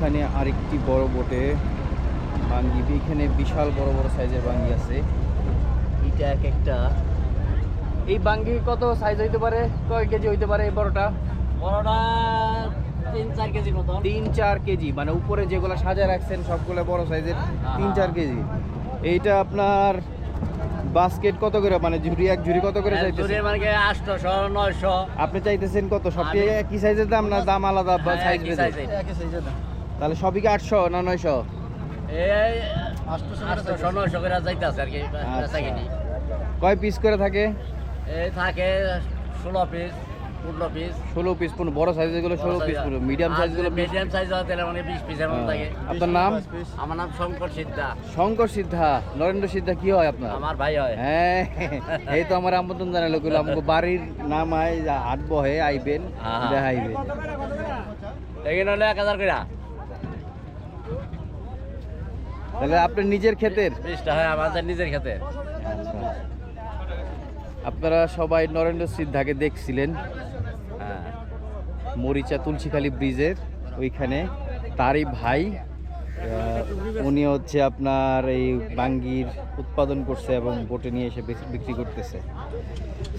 ওইখানে আরেকটি বড় বোটে বাঙ্গি এখানে বিশাল বড় বড় সাইজের বাঙ্গি আছে। এটা এক একটা। এই বাঙ্গি কত সাইজ হইতে পারে? কয় কেজি হইতে পারে এই বড়টা? বড়টা তিন চার কেজির মতো তিন চার কেজি। মানে উপরে যেগুলো সাজা রাখছেন সবগুলো বড় সাইজের তিন চার কেজি। এইটা আপনার বাস্কেট কত করে? মানে ঝুড়ি এক ঝুড়ি কত করে চাইতেছেন? মানে আপনি চাইতেছেন কত? আমি- একই সাইজের দাম না দাম আলাদা বা হ্যাঁ, সাইজ একই। তাহলে সবই কি আটশো না নয়শো? এই আটশোশো নয়শো করে যাইতেছে আর কি আচ্ছা। কয় পিস করে থাকে? এই থাকে ষোলো পিস পনেরো পিস ষোলো পিস পনেরো বড় সাইজেরগুলো ষোলো পিস পুরো মিডিয়াম সাইজগুলো মিডিয়াম সাইজ হয় তাহলে মানে বিশ থাকে আপনার নাম? আমার নাম শঙ্কর সিদ্ধা। শঙ্কর সিদ্ধা নরেন্দ্র সিদ্ধা কি হয় আপনার? আমার ভাই হয়। হ্যাঁ এই তো আমার আমন্ত্রণ জানালো কইলো আমাকে বাড়ির নাম আই হাট বহে আইবেন। দেখাইবেন। এক হাজার করে তাহলে আপনার নিজের ক্ষেতের? হয় আমাদের নিজের খেতে আচ্ছা। আপনারা সবাই নরেন্দ্র সিদ্ধাকে দেখছিলেন। হ্যাঁ। মরিচা তুলসীখালী ব্রিজের ওইখানে। তারই ভাই উনি হচ্ছে আপনার এই বাঙ্গির উৎপাদন করছে এবং বোটে নিয়ে এসে বিক্রি করতেছে।